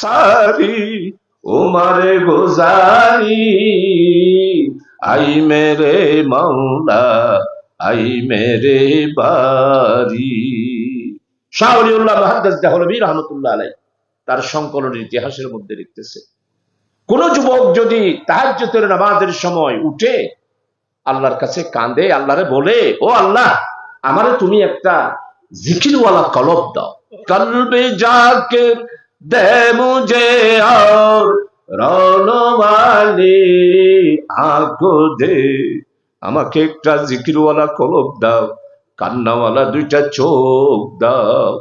সারি উমারে গোজারি। আই মেরে মাওলা, আই মেরে বাড়ি শাহরিউল্লাহ মহাদ্দাস জাহলবী রহমতুল্লাহ আলাই তার সংকলন ইতিহাসের মধ্যে লিখতেছে, কোন যুবক যদি তাহাজ্যতের নামাজের সময় উঠে আল্লাহর কাছে কাঁদে, আল্লাহরে বলে, ও আল্লাহ, আমারে তুমি একটা জিকিরওয়ালা কলব দাও। কলবে যাকে দে মুঝে রনওয়ালি আঁকো দে আমাকে একটা জিকিরওয়ালা কলব দাও, কান্নাওয়ালা দুইটা চোখ দাও।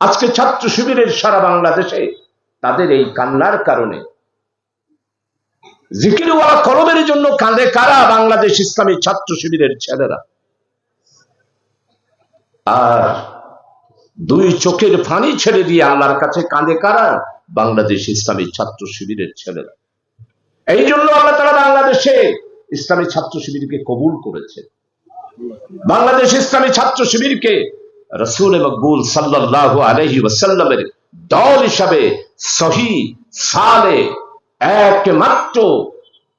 আজকে ছাত্র শিবিরের সারা বাংলাদেশে তাদের এই কান্নার কারণে। জিকিরওয়ালা কলমের জন্য কাঁদে কারা বাংলাদেশ ইসলামী ছাত্র শিবিরের ছেলেরা? আর দুই চোখের ফানি ছেড়ে দিয়ে আল্লাহর কাছে কাঁদে কারা? বাংলাদেশ ইসলামী ছাত্র শিবিরের ছেলেরা। এই জন্য আল্লাহ তারা বাংলাদেশে ইসলামী ছাত্র শিবিরকে কবুল করেছে বাংলাদেশ ইসলামী ছাত্র শিবিরকে রসুল মকবুল সাল্লাহ আলহি ওয়াসাল্লামের দল হিসাবে সহি, সালে, একমাত্র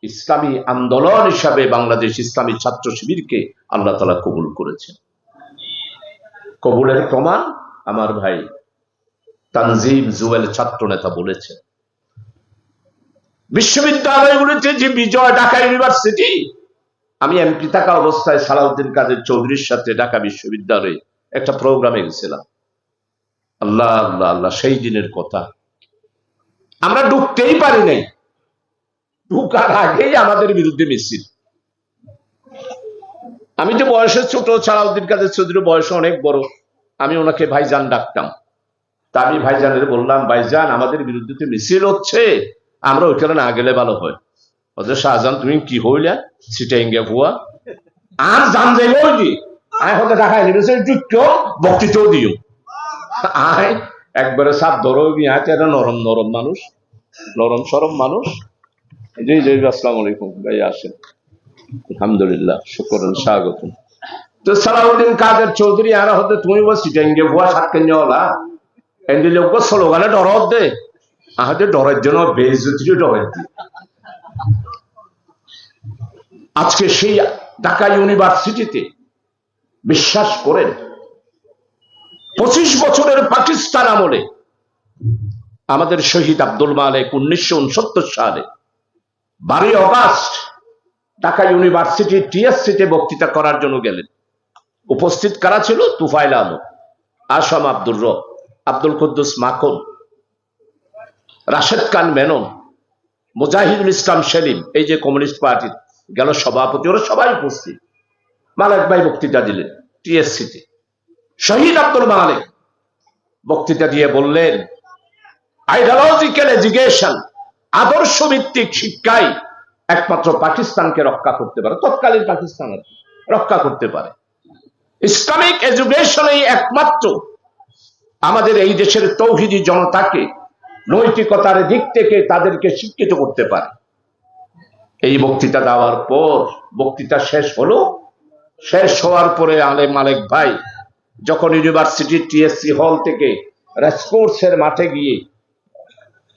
ইসলামী আন্দোলন হিসাবে বাংলাদেশ ইসলামী ছাত্র শিবিরকে আল্লাহ তালা কবুল করেছেন। কবুলের প্রমাণ আমার ভাই তানজিম জুয়েল ছাত্র নেতা বলেছেন। বিশ্ববিদ্যালয়গুলিতে যে বিজয় ঢাকা ইউনিভার্সিটি, আমি এমপি থাকা অবস্থায় সালাউদ্দিন কাদের চৌধুরীর সাথে ঢাকা বিশ্ববিদ্যালয়ে একটা প্রোগ্রামে গেছিলাম। আল্লাহ আল্লাহ আল্লাহ, সেই দিনের কথা। আমরা ঢুকতেই পারি নাই। ঢুকার আগেই আমাদের বিরুদ্ধে মিছিল। আমি তো বয়সে ছোট, সালাউদ্দিন কাদের চৌধুরী বয়স অনেক বড়। আমি ওনাকে ভাইজান ডাকতাম। তা আমি ভাইজানের বললাম, ভাইজান, আমাদের বিরুদ্ধে তো মিছিল হচ্ছে, আমরা ওইখানে না গেলে ভালো হয়। অথচ শাহজাহান, তুমি কি হইলা? সিটা ইঙ্গে ভুয়া? আর জান যাইব কি? আয় হতে যুক্ত দিও। আয়, একবারে সাপ ধরো একটা নরম নরম মানুষ, নরম সরম মানুষ। জি জি আলাইকুম, ভাই, আসেন। আলহামদুলিল্লাহ শুকর স্বাগত তো সালাউদ্দিন কাদের চৌধুরী আর হতে তুমি বস সিটাইঙ্গে ভুয়া সাত কেঞ্জলা এন্ডি লোক স্লোগানে দে। আহাতে ডরের জন্য বেজুতি ডরের আজকে সেই ঢাকা ইউনিভার্সিটিতে বিশ্বাস করেন, পঁচিশ বছরের পাকিস্তান আমলে আমাদের শহীদ আব্দুল মালেক উনিশশো উনসত্তর সালে বারোই অগাস্ট ঢাকা ইউনিভার্সিটি টিএসসিতে বক্তৃতা করার জন্য গেলেন। উপস্থিত কারা ছিল? তুফাইল আলম আসাম আব্দুর রব। আব্দুল কুদ্দুস মাখন। রাশেদ খান মেনন। মুজাহিদুল ইসলাম সেলিম। এই যে কমিউনিস্ট পার্টির গেল সভাপতি, ওরা সবাই উপস্থিত। মালেক ভাই বক্তৃতা দিলেন টিএসসিতে। শহীদ আব্দুল মালেক বক্তৃতা দিয়ে বললেন আইডিওলজিক্যাল এডুকেশন আদর্শ ভিত্তিক শিক্ষাই একমাত্র পাকিস্তানকে রক্ষা করতে পারে। তৎকালীন পাকিস্তান রক্ষা করতে পারে। ইসলামিক এডুকেশনেই একমাত্র আমাদের এই দেশের তৌহিদি জনতাকে নৈতিকতার দিক থেকে তাদেরকে শিক্ষিত করতে পারে। এই বক্তৃতা দেওয়ার পর, বক্তৃতা শেষ হলো। শেষ হওয়ার পরে আলে মালেক ভাই যখন ইউনিভার্সিটি টিএসসি হল থেকে রেসকোর্সের মাঠে গিয়ে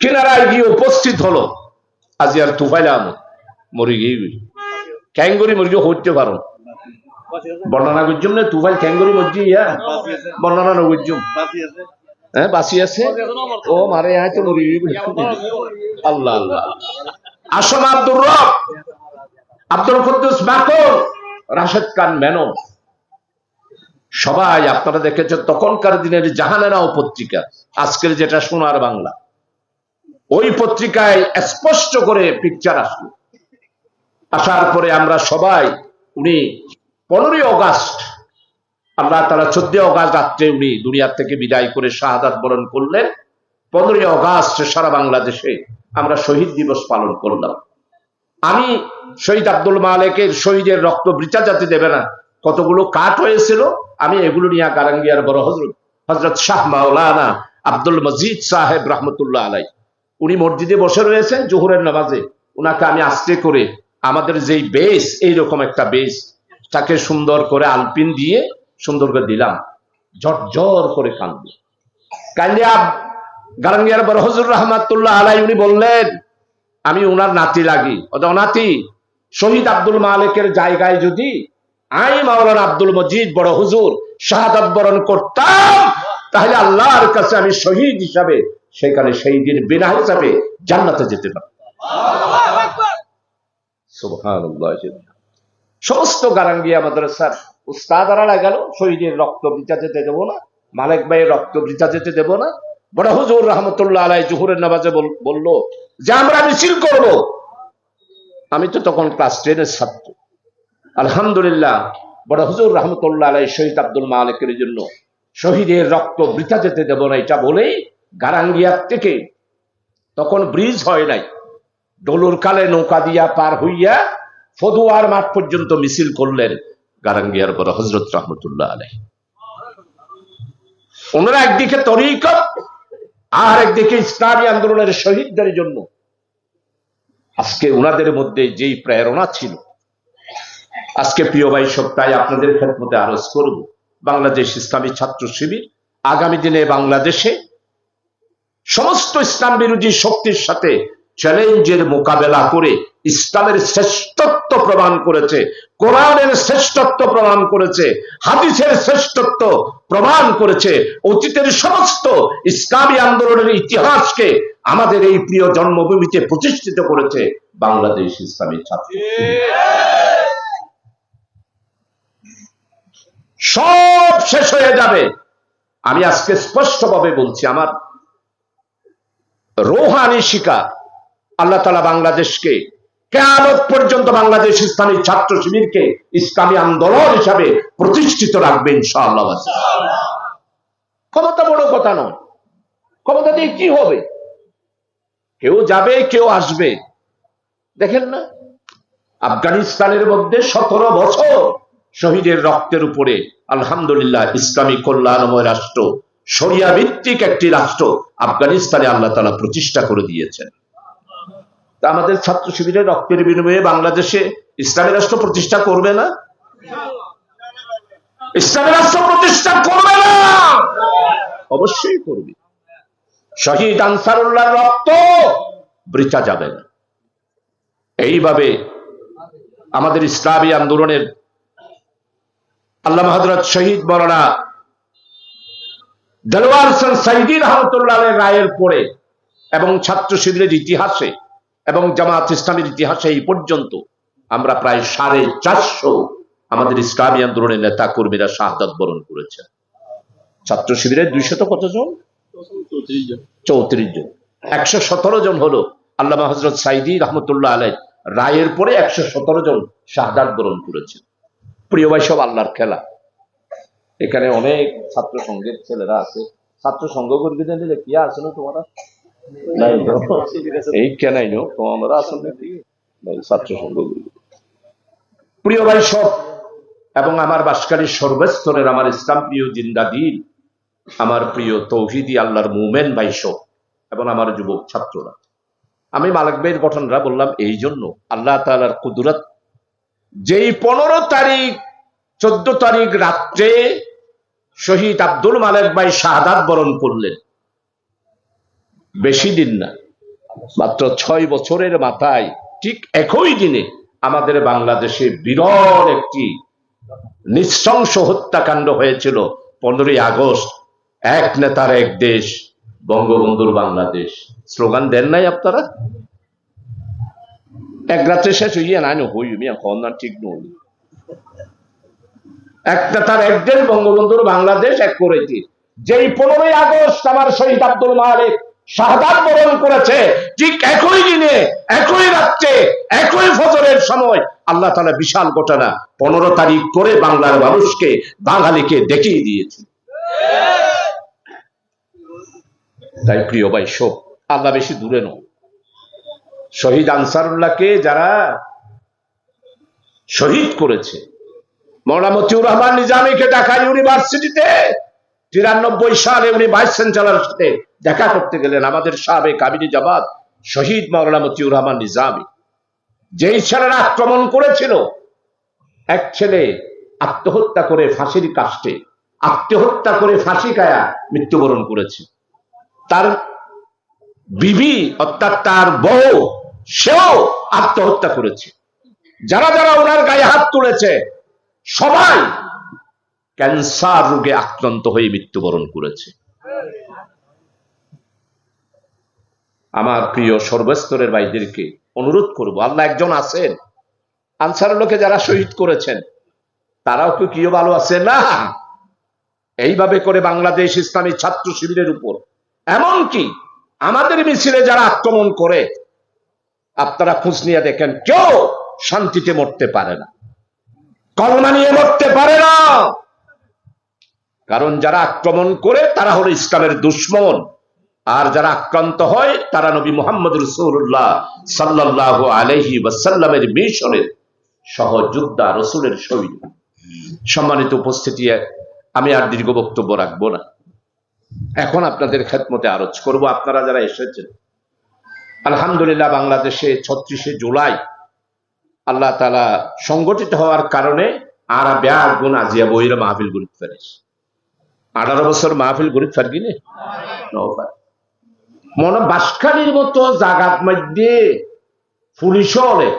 কিনারায় গিয়ে উপস্থিত হলো আজি আর তুফাইল আহমদ গিয়ে ক্যাঙ্গুরি মুরগি হইতে পারো বর্ণনা করছুম না? তুফাইল ক্যাঙ্গুরি মর্জি ইয়া? বর্ণনা নগরজুম হ্যাঁ বাসি আছে? ও, মারে, আয় তো মরি আল্লাহ আল্লাহ। আসম আব্দুর রব। আব্দুল কুদ্দুস বাকর, রাশেদ খান মেনন সবাই আপনারা দেখেছেন, তখনকার দিনের জাহানেরাও পত্রিকা। আজকের যেটা সোনার বাংলা। ওই পত্রিকায় স্পষ্ট করে পিকচার আসলো। আসার পরে আমরা সবাই, উনি পনেরোই অগাস্ট আমরা তারা চোদ্দই অগাস্ট রাত্রে উনি দুনিয়ার থেকে বিদায় করে শাহাদাত বরণ করলেন। পনেরোই অগাস্ট সারা বাংলাদেশে আমরা শহীদ দিবস পালন করলাম। আমি শহীদ আব্দুল মালেকের শহীদের রক্ত বৃচা যাতে দেবে না, কতগুলো কাঠ হয়েছিল, আমি এগুলো নিয়ে গারাঙ্গিয়ার বড় হজরত হজরত শাহ মাওলানা আব্দুল মজিদ সাহেব রহমতুল্লাহ আলাই। উনি মসজিদে বসে রয়েছেন জোহরের নামাজে। উনাকে আমি আস্তে করে আমাদের যেই বেস এইরকম একটা বেস তাকে সুন্দর করে আলপিন দিয়ে সুন্দর করে দিলাম। ঝরঝর করে কান্দে কান্দে গারাঙ্গিয়ার বড় হজুর রহমাতুল্লাহ আলাই উনি বললেন আমি ওনার নাতি লাগি। ওটা নাতি শহীদ আব্দুল মালিকের জায়গায় যদি আই মাওলানা আব্দুল মজিদ বড় হুজুর শাহাদাত বরণ করতাম তাহলে আল্লাহর কাছে আমি শহীদ হিসাবে সেখানে সেই দিন বিনা হিসাবে জান্নাতে যেতে পারতাম। সুবহানাল্লাহ সমস্ত গারাঙ্গিয়া মাদ্রাসার উস্তাদারা লাগাল, শহীদের রক্ত বৃথা যেতে দেবো না, মালিক ভাইয়ের রক্ত বৃথা যেতে দেবো না। বড় হুজুর রহমতুল্লাহ আলাই জুহুরের নামাজে বল- বলল, যে আমরা মিছিল করব। আমি তো তখন ক্লাস টেনের ছাত্র। আলহামদুলিল্লাহ, বড় হুজুর রহমতুল্লাহ আলাই শহীদ আব্দুল মালিকের জন্য শহীদের রক্ত বৃথা যেতে দেব না, এটা বলেই গারাঙ্গিয়ার থেকে তখন ব্রিজ হয় নাই। ডলুর কালে নৌকা দিয়া পার হইয়া ফদুয়ার মাঠ পর্যন্ত মিছিল করলেন গারাঙ্গিয়ার বড় হজরত রহমতুল্লাহ আলাই ওনারা একদিকে তরিকত আর একদিকে ইসলামী আন্দোলনের শহীদদের জন্য। আজকে ওনাদের মধ্যে যেই প্রেরণা ছিল, আজকে প্রিয় ভাই সপ্তাহে আপনাদের খেদমতে আরজ করব। বাংলাদেশ ইসলামী ছাত্র শিবির আগামী দিনে বাংলাদেশে সমস্ত ইসলাম বিরোধী শক্তির সাথে চ্যালেঞ্জের মোকাবেলা করে ইসলামের শ্রেষ্ঠত্ব প্রমাণ করেছে কোরআনের শ্রেষ্ঠত্ব প্রমাণ করেছে হাদিসের শ্রেষ্ঠত্ব প্রমাণ করেছে অতীতের সমস্ত ইসলামী আন্দোলনের ইতিহাসকে আমাদের এই প্রিয় জন্মভূমিতে প্রতিষ্ঠিত করেছে বাংলাদেশ ইসলামী ছাত্র সব শেষ হয়ে যাবে। আমি আজকে স্পষ্টভাবে বলছি আমার রোহানি শিকা আল্লাহ তালা বাংলাদেশকে কেয়ামত পর্যন্ত বাংলাদেশ ইসলামী ছাত্র শিবিরকে ইসলামী আন্দোলন হিসাবে প্রতিষ্ঠিত রাখবে, ইনশাআল্লাহ। ক্ষমতা বড় কথা নয়। ক্ষমতা দিয়ে কি হবে? কেউ যাবে, কেউ আসবে। দেখেন না? আফগানিস্তানের মধ্যে সতেরো বছর শহীদের রক্তের উপরে আলহামদুলিল্লাহ ইসলামী কল্যাণময় রাষ্ট্র শরিয়া ভিত্তিক একটি রাষ্ট্র আফগানিস্তানে আল্লাহ তালা প্রতিষ্ঠা করে দিয়েছেন। আমাদের ছাত্র শিবিরের রক্তের বিনিময়ে বাংলাদেশে ইসলামী রাষ্ট্র প্রতিষ্ঠা করবে না? ইসলামী রাষ্ট্র প্রতিষ্ঠা করবে না! অবশ্যই করবে। শহীদ আনসারুল্লাহ রক্ত বৃথা যাবে না। এইভাবে আমাদের ইসলামী আন্দোলনের আল্লাহ হজরত শহীদ বরনা দেলওয়ার হোসেন সাইদি রহমতুল্লাহ রায়ের পরে এবং ছাত্র শিবিরের ইতিহাসে এবং জামাত ইসলামের ইতিহাসে এই পর্যন্ত আমরা প্রায় সাড়ে চারশো আমাদের ইসলামী আন্দোলনের নেতা কর্মীরা শাহাদাত বরণ করেছে ছাত্র শিবিরের দুইশত কতজন? চৌত্রিশ জন। একশো সতেরো জন হলো আল্লামা হজরত সাইদি রহমতুল্লাহ আলাই রায়ের পরে একশো সতেরো জন শাহাদাত বরণ করেছে প্রিয় ভাই, সব আল্লাহর খেলা। এখানে অনেক ছাত্র সংঘের ছেলেরা আছে। ছাত্র সংঘ করবি দিলে কি আছে না তো? নাই, ছাত্র প্রিয় ভাই সব। এবং আমার বাসকারী সর্বস্তরের আমার ইসলাম প্রিয় আমার প্রিয় তৌহিদি আল্লাহর মুমেন ভাই সব এবং আমার যুবক ছাত্ররা। আমি মালিক ভাইয়ের ঘটনাটা বললাম এই জন্য আল্লাহ তালার কুদরত যেই পনেরো তারিখ চোদ্দ তারিখ রাত্রে শহীদ আব্দুল মালেক ভাই শাহাদাত বরণ করলেন। বেশি দিন না, মাত্র ছয় বছরের মাথায় ঠিক একই দিনে আমাদের বাংলাদেশে বিরল একটি নৃশংস হত্যাকাণ্ড হয়েছিল পনেরোই আগস্ট। এক নেতার এক দেশ, বঙ্গবন্ধুর বাংলাদেশ। স্লোগান দেন নাই আপনারা? এক রাত্রে শেষ হইয়া নাই হই হন না ঠিক নই। এক নেতার এক দেশ, বঙ্গবন্ধুর বাংলাদেশ, এক করেছি যেই পনেরোই আগস্ট আমার শহীদ আব্দুল মালিক শাহাদাত বরণ করেছে। ঠিক একই দিনে, একই রাত্রে, একই ফজরের সময় আল্লাহ তালা বিশাল ঘটনা পনেরো তারিখ করে বাংলার মানুষকে বাঙালিকে দেখিয়ে দিয়েছে। তাই প্রিয় ভাই সব আল্লাহ বেশি দূরে নয়। শহীদ আনসারুল্লাহকে যারা শহীদ করেছে, মৌলানা মতিউর রহমান নিজামীকে ঢাকা ইউনিভার্সিটিতে তিরানব্বই সালে উনি ভাইস চ্যান্সেলরের সাথে দেখা করতে গেলেন আমাদের সাবেক কাবিনী জামাত শহীদ মৌলানা মতিউর রহমান নিজামী। যেই ছেলেরা আক্রমণ করেছিল, এক ছেলে আত্মহত্যা করে ফাঁসির কাষ্টে, আত্মহত্যা করে ফাঁসি কায়া মৃত্যুবরণ করেছে। তার বিবি, অর্থাৎ তার বউ, সেও আত্মহত্যা করেছে। যারা যারা ওনার গায়ে হাত তুলেছে, সবাই ক্যান্সার রোগে আক্রান্ত হয়ে মৃত্যুবরণ করেছে। আমার প্রিয় সর্বস্তরের ভাইদেরকে অনুরোধ করব, আল্লাহ একজন আছেন। আনসারের লোকে যারা শহীদ করেছেন, তারাও কি কিও ভালো আছে না? এইভাবে করে বাংলাদেশ ইসলামী ছাত্র শিবিরের উপর, এমনকি আমাদের মিছিলে যারা আক্রমণ করে, আপনারা খোঁজ নিয়ে দেখেন, কেউ শান্তিতে মরতে পারে না। কলমা নিয়ে মরতে পারে না। কারণ যারা আক্রমণ করে তারা হলো ইসলামের দুশ্মন। আর যারা আক্রান্ত হয়, তারা নবী মোহাম্মদ রসুল্লাহ সাল্লাহ আলহি ওয়াসাল্লামের মিশনের সহযোদ্ধা, রসুলের শহীদ সম্মানিত উপস্থিতি, আমি আর দীর্ঘ বক্তব্য রাখব না। এখন আপনাদের খেদমতে আরজ করব, আপনারা যারা এসেছেন। আলহামদুলিল্লাহ, বাংলাদেশে ছত্রিশে জুলাই আল্লাহ তালা সংগঠিত হওয়ার কারণে আর ব্যাগ গুণ আজিয়া বইরা মাহফিল গুরুত্ব আঠারো বছর মাহফিল গরিব গিনে মনে বাসখালির মতো জাগাত মধ্যে পুলিশ হলে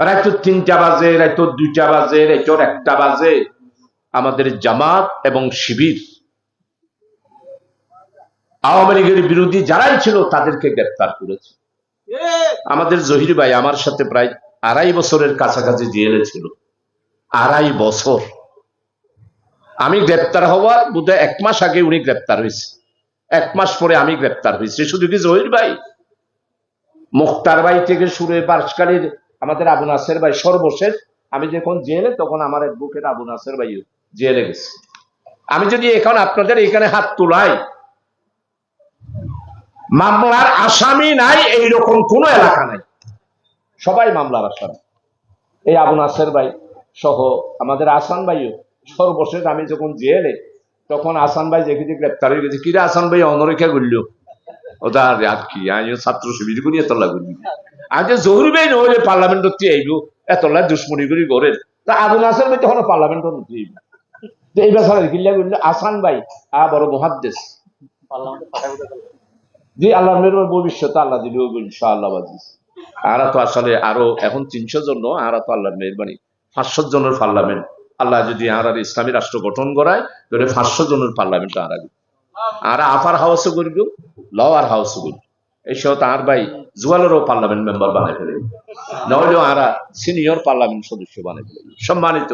রাইতো তিনটা বাজে রাইতো দুইটা বাজে, রাইতোর একটা বাজে। আমাদের জামাত এবং শিবির। আওয়ামী লীগের বিরোধী যারাই ছিল, তাদেরকে গ্রেপ্তার করেছে। আমাদের জহির ভাই আমার সাথে প্রায় আড়াই বছরের কাছাকাছি জেলে ছিল। আড়াই বছর। আমি গ্রেপ্তার হওয়ার বোধহয় এক মাস আগে উনি গ্রেপ্তার হয়েছে। এক মাস পরে আমি গ্রেপ্তার হয়েছি। শুধু কি জহির ভাই? মুক্তার ভাই থেকে শুরু বার্ষকালীর আমাদের আবু নাসের ভাই সর্বশেষ। আমি যখন জেলে, তখন আমার বুকের আবু নাসের ভাই জেলে গেছে। আমি যদি এখন আপনাদের এখানে হাত তোলাই, মামলার আসামি নাই, এইরকম কোন এলাকা নাই। সবাই মামলার আসামি। এই আবু নাসের ভাই সহ আমাদের আসান ভাইও সর্বশেষ আমি যখন জেলে, তখন আসান ভাই দেখি যে গ্রেপ্তার হয়ে গেছে, কিরা আসান ভাই অনরেখা করল? আর কি আমি ছাত্র শিবির করি এতলা করি। ভাই পার্লামেন্টত আইব, এতলা করি তা আবু নাসের ভাই তখন কিল্লা করল আসান ভাই, আ বড় মহাদ্দেশ। জি, আল্লাহ ভবিষ্যৎ আল্লাহ দিল ইনশাআল্লাহ বাজিস আরা তো আসলে আরও এখন তিনশো জন আরা তো আল্লাহর মেহরবানি। পাঁচশো জনের পার্লামেন্ট আল্লাহ যদি আর ইসলামী রাষ্ট্র গঠন করায়, তাহলে পাঁচশো জনের পার্লামেন্ট আর আর আপার হাউসও করব লওয়ার হাউসও করব। এই সহ তার ভাই জুয়ালেরও পার্লামেন্ট মেম্বার বানাই ফেলে নইলেও আরা সিনিয়র পার্লামেন্ট সদস্য বানাই ফেলে সম্মানিত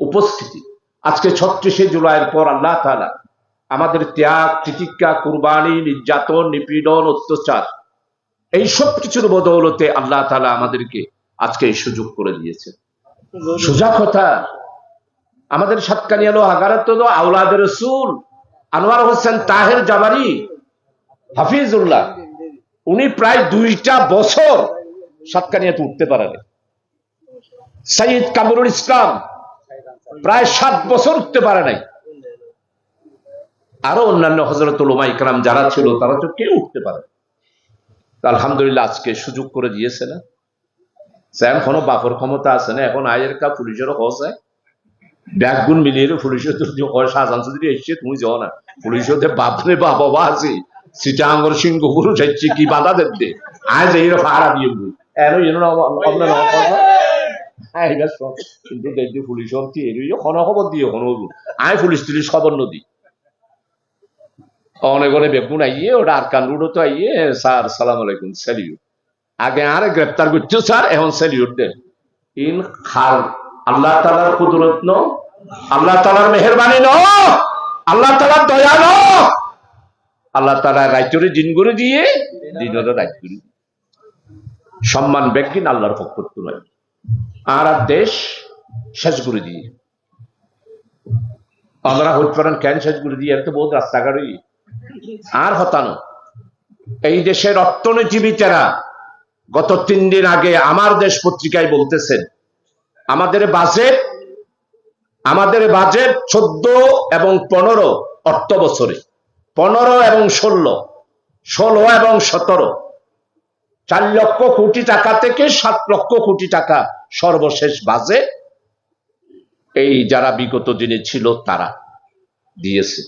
উপস্থিতি, আজকে ছত্রিশে জুলাইয়ের পর আল্লাহ তালা আমাদের ত্যাগ, তিতিক্ষা, কুরবানি, নির্যাতন, নিপীড়ন, অত্যাচার, এই সব কিছুর বদৌলতে আল্লাহ তালা আমাদেরকে আজকে এই সুযোগ করে দিয়েছে সোজা কথা আমাদের সাতকানি আলো আগারাত আউলাদের রসুল। আনোয়ার হোসেন তাহের জামারি হাফিজুল্লাহ, উনি প্রায় দুইটা বছর সাতকানিয়াতে উঠতে পারেন। সাইদ কামরুল ইসলাম প্রায় সাত বছর উঠতে পারে নাই। আরও অন্যান্য হজরত ওলমা ইকরাম যারা ছিল, তারা তো কেউ উঠতে পারে আলহামদুলিল্লাহ আজকে সুযোগ করে দিয়েছে না। এখনও বাপর ক্ষমতা আছে না, এখন আয়ের কা পুলিশেরও হস হয় ব্যাগগুন মিলিয়ে পুলিশের তো শাহজাহান চৌধুরী এসছে তুমি যাও না। পুলিশের বাপরে বাবা আছে সিটা আঙ্গর সিংহ গুরু যাচ্ছে, কি বাধা দেবে আজ এই ফাড়া দিয়ে এর কিন্তু দেখি পুলিশ এর খন খবর দিয়ে খন আয় পুলিশ তুলিশ খবর নদী অনেক অনেক বেগুন আইয়ে, ওটা আরকান রুডও তো আইয়ে, স্যার, সালাম আলাইকুম স্যালিউট আগে আর গ্রেপ্তার করছ, স্যার, এখন স্যালিউট দেন। ইন খাল আল্লাহ তালার কুদরত ন, আল্লাহ তালার মেহরবানি ন, আল্লাহ তালার দয়া ন। আল্লাহ তালা রাজ্যরে দিন করে দিয়ে দিনের রাজ্য সম্মান ব্যক্তি আল্লাহর পক্ষ তুলে আর আর দেশ শেষ করে দিয়ে। আমরা হইতে পারেন, কেন শেষ করে দিয়ে তো বহুত রাস্তাঘাটই। আর হতানো এই দেশের অর্থনীতিবিদেরা গত তিন দিন আগে আমার দেশ পত্রিকায় বলতেছেন আমাদের বাজেট আমাদের বাজেট চোদ্দ এবং পনেরো অর্থ বছরে। পনেরো এবং ষোলো ষোলো এবং সতেরো। চার লক্ষ কোটি টাকা থেকে সাত লক্ষ কোটি টাকা সর্বশেষ বাজে এই যারা বিগত দিনে ছিল তারা দিয়েছে।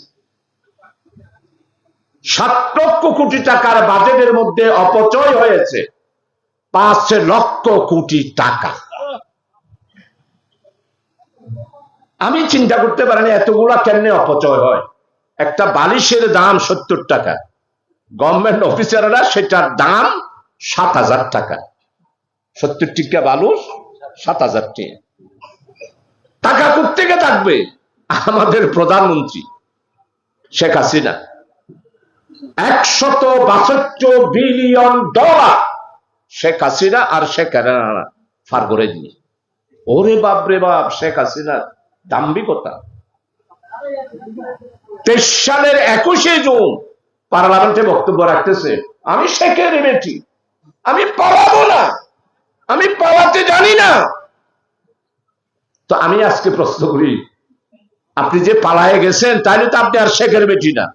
সাত লক্ষ কোটি টাকার বাজেটের মধ্যে অপচয় হয়েছে পাঁচ লক্ষ কোটি টাকা। আমি চিন্তা করতে পারিনি এতগুলা কেমনে অপচয় হয়। একটা বালিশের দাম সত্তর টাকা। গভর্নমেন্ট অফিসাররা সেটার দাম সাত হাজার টাকা। সত্তর টিকা বালুস সাত হাজার টাকা টাকা কোথেকে থাকবে? আমাদের প্রধানমন্ত্রী, শেখ হাসিনা। একশত বাষট্টি বিলিয়ন ডলার শেখ হাসিনা আর শেখ হাসিনা ফার করে দিয়ে ওরে বাপ রে বাপ, শেখ হাসিনা দাম্ভিকতা। তেইশ সালের একুশে জুন পার্লামেন্টে বক্তব্য রাখতেছে, আমি শেখের বেটি আমি পালাবো না, আমি পালাতে জানি না। তো আমি আজকে প্রশ্ন করি, আপনি যে পালায়ে গেছেন, তাহলে তো আপনি আর শেখের বেটি না।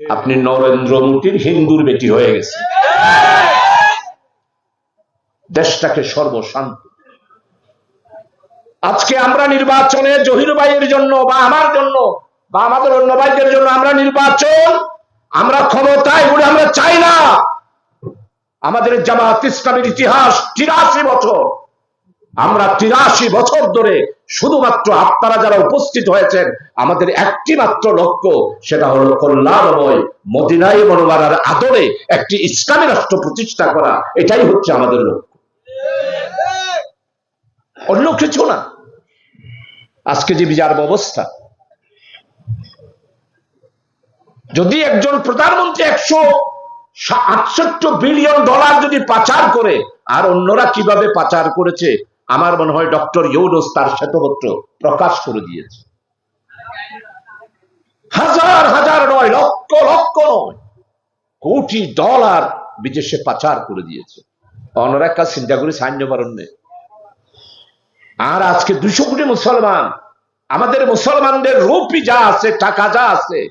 আপনি নরেন্দ্র মোদীর হিন্দুর বেটি হয়ে গেছে দেশটাকে সর্বশান্ত। আজকে আমরা নির্বাচনে জহির ভাইয়ের জন্য বা আমার জন্য বা আমাদের অন্য ভাইদের জন্য আমরা নির্বাচন, আমরা ক্ষমতায় বলে আমরা চাই না। আমাদের জামাত ইসলামের ইতিহাস তিরাশি বছর। আমরা তিরাশি বছর ধরে শুধুমাত্র আপনারা যারা উপস্থিত হয়েছেন, আমাদের একটি মাত্র লক্ষ্য, সেটা হলো কল্যাণময় মদিনাই মনোবারার আদরে একটি ইসলামী রাষ্ট্র প্রতিষ্ঠা করা। এটাই হচ্ছে আমাদের লক্ষ্য। অন্য কিছু না। আজকে যে বিচার ব্যবস্থা, যদি একজন প্রধানমন্ত্রী একশো আটষট্টি বিলিয়ন ডলার যদি পাচার করে, আর অন্যরা কীভাবে পাচার করেছে, আমার মনে হয় ডক্টর ইউনুস তার শ্বেতপত্র প্রকাশ করে দিয়েছে। হাজার হাজার নয়, লক্ষ লক্ষ নয়, কোটি ডলার বিদেশে পাচার করে দিয়েছে। অন্যরা একটা চিন্তা করে সাহায্য পারেননি আর আজকে দুশো কোটি মুসলমান, আমাদের মুসলমানদের রূপই যা আছে, টাকা যা আছে,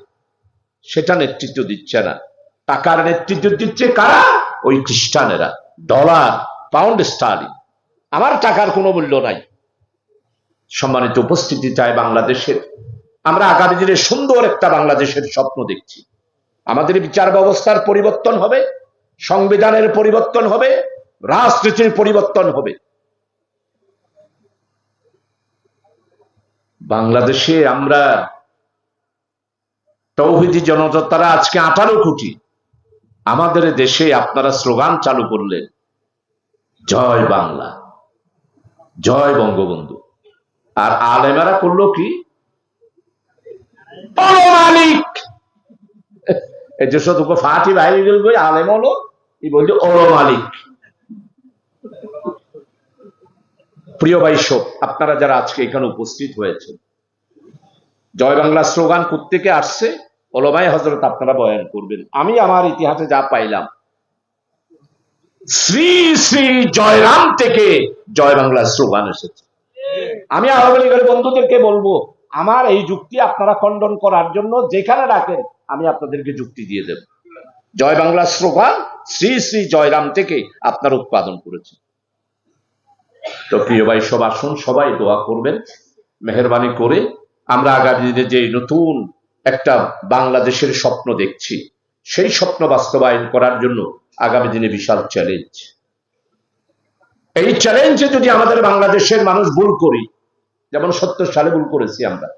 সেটা নেতৃত্ব দিচ্ছে না। টাকার নেতৃত্ব দিচ্ছে কারা? ওই খ্রিস্টানেরা। Dollar, pound sterling. আমার টাকার কোনো মূল্য নাই। সম্মানিত উপস্থিতি চাই বাংলাদেশের। আমরা আগামী দিনে সুন্দর একটা বাংলাদেশের স্বপ্ন দেখছি। আমাদের বিচার ব্যবস্থার পরিবর্তন হবে, সংবিধানের পরিবর্তন হবে, রাজনীতির পরিবর্তন হবে। বাংলাদেশে আমরা তৌহিদি জনতারা আজকে আঠারো কোটি। আমাদের দেশে আপনারা স্লোগান চালু করলেন জয় বাংলা, জয় বঙ্গবন্ধু। আর আলেমারা করল কি? মালিক ফাটি বাইরে গেল আলেম হলো বলছে ওরো মালিক প্রিয় বাইশব আপনারা যারা আজকে এখানে উপস্থিত হয়েছেন, জয় বাংলা স্লোগান থেকে আসছে? ওলমাই হজরত আপনারা বয়ান করবেন। আমি আমার ইতিহাসে যা পাইলাম, শ্রী শ্রী জয়রাম থেকে জয় বাংলা স্লোগান এসেছে। আমি আওয়ামী লীগের বন্ধুদেরকে বলব, আমার এই যুক্তি আপনারা খণ্ডন করার জন্য যেখানে ডাকেন, আমি আপনাদেরকে যুক্তি দিয়ে দেব। জয় বাংলা স্লোগান শ্রী শ্রী জয়রাম থেকে আপনারা উৎপাদন করেছেন। তো প্রিয় ভাই, সব আসুন, সবাই দোয়া করবেন, মেহরবানি করে আমরা আগামী দিনে যে নতুন একটা বাংলাদেশের স্বপ্ন দেখছি, সেই স্বপ্ন বাস্তবায়ন করার জন্য আগামী দিনে বিশাল চ্যালেঞ্জ এই চ্যালেঞ্জে যদি আমাদের বাংলাদেশের মানুষ ভুল করি, যেমন সত্তর সালে ভুল করেছি আমরা।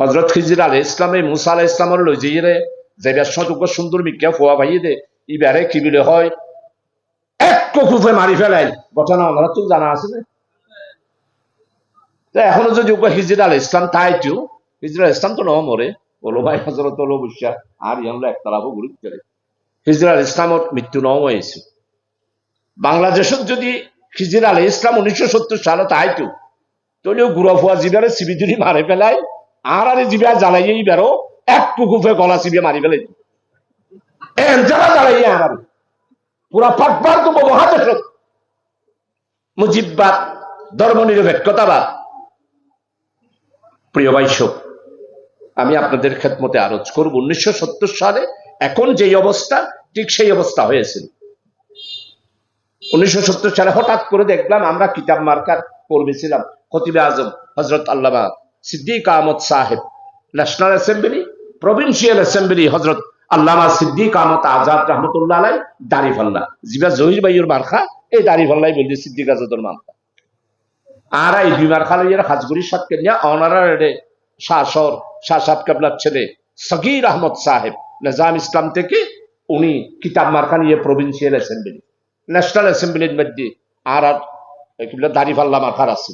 হজরত খিজির আল ইসলামে মুসা আলাহ ইসলামের লইজিয়ে যে ব্যবসাযোগ্য সুন্দর মিজ্ঞা ফোয়া ভাইয়ে দে ই বেড়ে কি বিলে হয় এক কুফে মারি ফেলাই ঘটনা তো জানা আছে না এখনও যদি হিজির আল ইসলাম তাইটিও হিজির আল ইসলাম তো ন মরে ওলো ভাই হজরত আর করে হিজির আল ইসলামত মৃত্যু হয়েছে। বাংলাদেশত যদি খিজির আল ইসলাম উনিশশো সত্তর সালে তাইটিও তলিও গুড়া ফুয়া জিবারে সিবিজুরি মারে ফেলাই আর আরে জিবা জ্বালাইয়েই বেরো, এক কুকুফে গলা চিবিয়ে মারি ফেলে যারা জ্বালাইয়ে পুরা পাকবার তো মহাদেশ মুজিববাদ প্রিয় বাইশক আমি আপনাদের খেদমতে আরজ করব। উনিশশো সালে এখন যেই অবস্থা, ঠিক সেই অবস্থা হয়েছিল উনিশশো সত্তর সালে হঠাৎ করে দেখলাম আমরা কিতাব মার্কার পড়বেছিলাম খতিবে আজম হজরত আল্লামা সিদ্দিক আহমদ সাহেব ন্যাশনাল অ্যাসেম্বলি প্রভিন্সিয়াল অ্যাসেম্বলি হজরত আল্লামা সিদ্দিক আহমদ আজাদ রহমতুল্লাহ আলাই দাড়িফাল্লা জিবা জহির ভাইয়ের মার্খা, এই দাড়িফাল্লাই বলছে, সিদ্দিক আজাদর মার্খা। আর এই দুই মার্খা লইয়ার হাজগুড়ি সাতকে নিয়ে অনারা রে শাসর শাহ সাত কাবলার ছেলে সগির আহমদ সাহেব, নিজাম ইসলাম থেকে উনি কিতাব মার্খা নিয়ে প্রভিন্সিয়াল অ্যাসেম্বলি ন্যাশনাল অ্যাসেম্বলির মধ্যে আর আর কিবলা দাড়িফাল্লা মাথার আছে।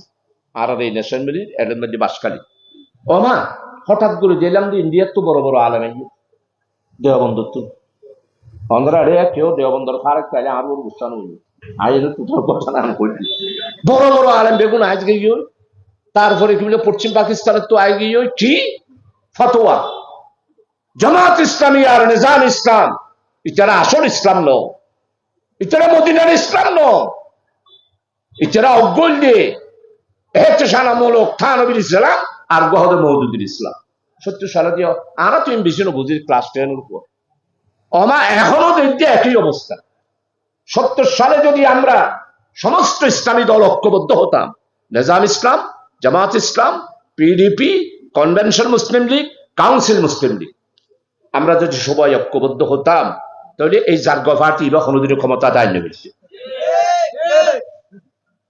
আর আর এই অ্যাসেম্বলির এর মধ্যে বাসকালী। ও মা হঠাৎ করে গেলাম যে ইন্ডিয়ার তো বড় বড় আলেম এই দেওবন্ধুর তো অন্ধ্রা রে কেউ দেওবন্ধর ফারাক চাইলে আর ওর উৎসাহ হইল আইন তোর কথা না কইলি বড় বড় আলেম বেগুন আজকে গিয়ে তারপরে কি বলে পশ্চিম পাকিস্তানের তো আগে গিয়ে কি? ফতোয়া। জামাত ইসলামী আর নিজাম ইসলাম। ইতারা আসল ইসলাম ন ইতারা মদিনার ইসলাম ন ইতারা অজ্ঞল দিয়ে এহতেশানামূলক থানবীর ইসলাম আর গহদ মৌদুদ্দিন ইসলাম। সত্য সালে দিয়ে আরা তুমি বেশি বুঝি ক্লাস টেনের উপর অমা এখনও দেখতে একই অবস্থা সত্তর সালে যদি আমরা সমস্ত ইসলামী দল ঐক্যবদ্ধ হতাম, Nizam Islam Jamaat Islam PDP convention Muslim League council Muslim League আমরা যদি সবাই ঐক্যবদ্ধ হতাম, তাহলে এই জার্গ বা কোনোদিনও ক্ষমতা দায় নেবে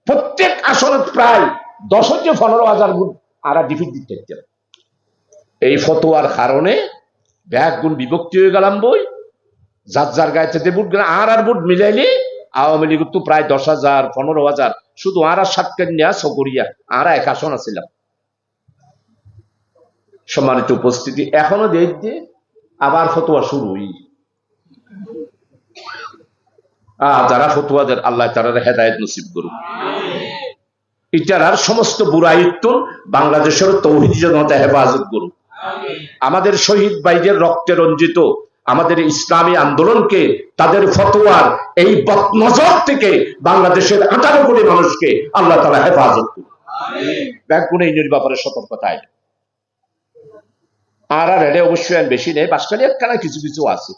প্রত্যেক আসনে প্রায় দশ হচ্ছে পনেরো হাজার ভোট আরা ডিফিট দিতে ফতোয়ার কারণে ব্যাগ গুণ বিভক্তি হয়ে গেলাম বই। যার যার গায়ে ভোট গেলাম আর আর ভোট মিলাইলে আওয়ামী লীগ তো প্রায় দশ হাজার পনেরো হাজার শুধু আর আর সাতকান্যা সকরিয়া আর এক আসন আছিলাম সম্মানিত উপস্থিতি এখনও দেখতে আবার ফতোয়া শুরুই। আহ যারা ফতুয়াদের আল্লাহ তারা হেদায়ত নসিব করুক। ইটারার সমস্ত বুড়ায়িত্ব বাংলাদেশের তৌহিদ জনতা হেফাজত করুক। আমাদের শহীদ ভাইদের রক্তে রঞ্জিত আমাদের ইসলামী আন্দোলনকে, তাদের ফতোয়ার এই নজর থেকে বাংলাদেশের আঠারো কোটি মানুষকে আল্লাহ তারা হেফাজত এই ব্যাপারে সতর্কতায় আর আর অবশ্যই বেশি নেই কিছু কিছু আছে।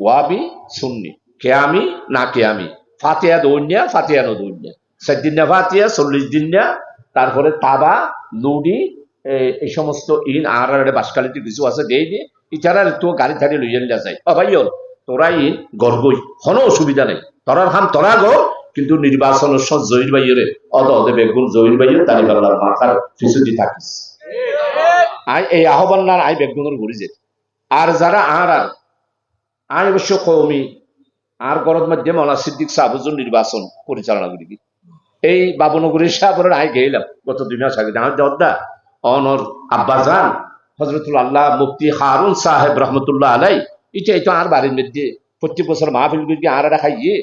ওয়াবি, সুন্নি, কেয়ামি, না কেয়ামি। ফাতিয়া দৌড়িয়া ফাতিয়া ন দৌড়িয়া সাত দিন ফাতিয়া চল্লিশ দিন তারপরে তাবা লুডি এই সমস্ত ইন আর আর বাসকালিতে কিছু আছে দিয়ে দিয়ে ইচারা তো গাড়ি থাড়ি লইয়া নিয়ে যায়। ও ভাই তোরা ইন গড়গই কোনো অসুবিধা নেই। তোরার খান তোরা গর কিন্তু নির্বাচন সব জহির বাইরে অদ অদে বেগুন জহির বাইরে তারি পাল্লার মাথার ফিসুদি থাকিস। আই, এই আহ্বান না, আই বেগুনের ঘুরি যে। আর যারা আর আর, আই অবশ্য কৌমি আর গরদ মধ্যে মৌলা সিদ্দিক সাহুজুর নির্বাচন পরিচালনা করি এই বাবনগরীর সাহাবরের আই গেলাম গত দুই মাস আগে। আমার অনর আব্বাজান হজরতুল আল্লাহ মুফতি হারুন সাহেব রহমতুল্লাহ আলাই এটা তো আর বাড়ির মধ্যে, প্রত্যেক বছর মাহফিল করি আর একটা খাইয়ে।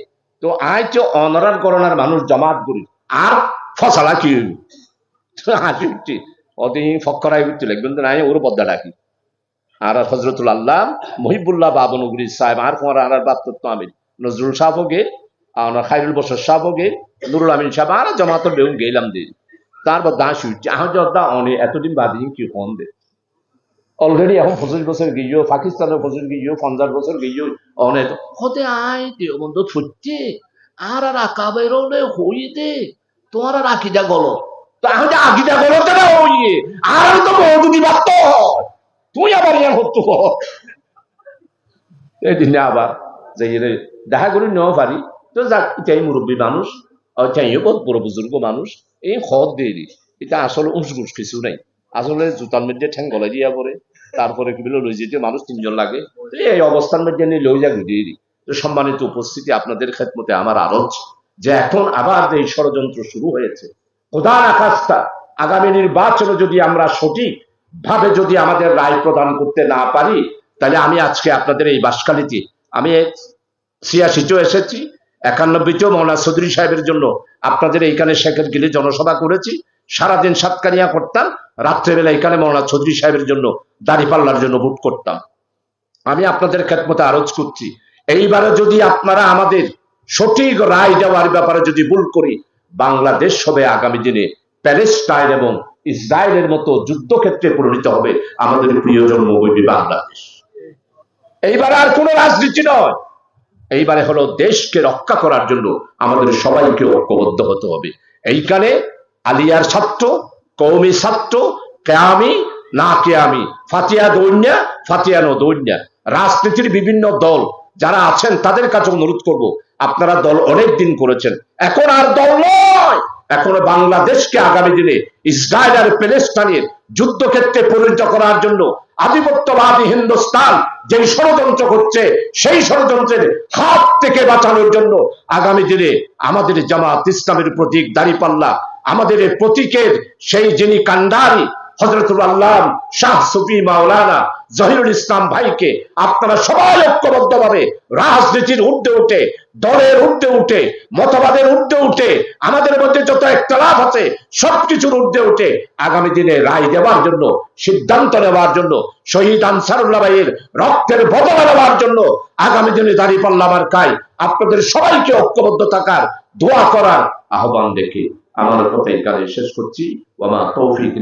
তো আই তো অনরার করোনার মানুষ জমাত করি। আর ফসলা কি হাসি অদিন ফক্করাই উঠতে লাগবেন নাই ওর বদ্দা ডাকি আর হজরতুল আল্লাহ মহিবুল্লাহ বাবনগরী সাহেব, আর তোমার আর বাপ্তত্ব আমিন নজরুল সাহেব গে আর খাইরুল বসর গে নুরুল আমিন সাহেব, আর জমাত বেউন গেলাম দিন তারপর দাস উঠছে আহ যদ্দা অনে, এতদিন বাদে কি দে? অলরেডি এখন পঁচিশ বছর গিয়েও পাকিস্তানের বছর গিয়েও পঞ্চাশ বছর গিয়েও অনেক হতে আয় দেও বন্ধু ছুটছে। আর আর আঁকা বেরোলে হইতে তোমার আর আঁকিটা গলত তাহলে আঁকিটা গলতে না হইয়ে। আর তো মৌদুদি বাক্ত তুই আবার ইয়ার হতো এই দিনে আবার যে দেখা করে নেওয়া পারি। তো যাক, এটাই মুরব্বী মানুষ। বহুত বড় বুজুর্গ মানুষ, এই এটা আসলে কিছু নাই। আসলে জুতার মধ্যে ঠ্যাং গলাই দিয়া পরে তারপরে কি বলে লই যেতে মানুষ তিনজন লাগে এই অবস্থার মধ্যে নিয়ে লই দিয়ে তো সম্মানিত উপস্থিতি আপনাদের ক্ষেত্রে আমার আরজ যে এখন আবার এই ষড়যন্ত্র শুরু হয়েছে প্রধান আকাশটা আগামী নির্বাচনে যদি আমরা সঠিক ভাবে যদি আমাদের রায় প্রদান করতে না পারি, তাহলে আমি আজকে আপনাদের এই বাসকালিতে, আমি ছিয়াশিতেও এসেছি একানব্বইতেও মৌলা চৌধুরী সাহেবের জন্য আপনাদের এইখানে শেখের গিলে জনসভা করেছি। সারাদিন সাতকানিয়া করতাম, রাত্রেবেলা এখানে মৌলানা চৌধুরী সাহেবের জন্য দাড়িপাল্লার জন্য ভোট করতাম। আমি আপনাদের খেতমতে আরজ করছি। এইবারে যদি আপনারা আমাদের সঠিক রায় দেওয়ার ব্যাপারে যদি ভুল করি, বাংলাদেশ হবে আগামী দিনে প্যালেস্টাইন এবং ইসরায়েলের মতো যুদ্ধক্ষেত্রে পরিণত হবে আমাদের প্রিয় জন্মভূমি বাংলাদেশ। এইবার আর কোন রাজনীতি নয়। এইবারে হলো দেশকে রক্ষা করার জন্য আমাদের সবাইকে ঐক্যবদ্ধ হতে হবে। এইখানে আলিয়ার ছাত্র কৌমি ছাত্র, কেয়ামি না কেয়ামি, ফাতিয়া দৈন্যা ফাতিয়ানো দৈন্যা, রাজনীতির বিভিন্ন দল যারা আছেন তাদের কাছে অনুরোধ করব, আপনারা দল অনেক দিন করেছেন, এখন আর দল নয়! এখন বাংলাদেশকে আগামী দিনে ইসরায়েল আর প্যালেস্টাইনের যুদ্ধক্ষেত্রে পরিণত করার জন্য আধিপত্যবাদী হিন্দুস্তান যেই ষড়যন্ত্র করছে, সেই ষড়যন্ত্রের হাত থেকে বাঁচানোর জন্য আগামী দিনে আমাদের জামাত ইসলামের প্রতীক দাঁড়িপাল্লা আমাদের প্রতীকের সেই যিনি কান্ডারি হজরতুল আল্লাহ শাহ সুফি মাওলানা জহিরুল ইসলাম ভাইকে আপনারা সবাই ঐক্যবদ্ধভাবে রাজনীতির ঊর্ধ্বে উঠে দলের ঊর্ধ্বে উঠে, মতবাদের ঊর্ধ্বে উঠে, আমাদের মধ্যে যত একটা আছে, সবকিছুর ঊর্ধ্বে উঠে, আগামী দিনে রায় দেওয়ার জন্য, সিদ্ধান্ত নেওয়ার জন্য, শহীদ আনসারুল্লাহ ভাইয়ের রক্তের বদলা নেওয়ার জন্য, আগামী দিনে দাঁড়িয়ে পাল্লা আমার কাই? আপনাদের সবাইকে ঐক্যবদ্ধ থাকার, দোয়া করার আহ্বান দেখে আমার কথা এখানে শেষ করছি। ওমা তৌফিক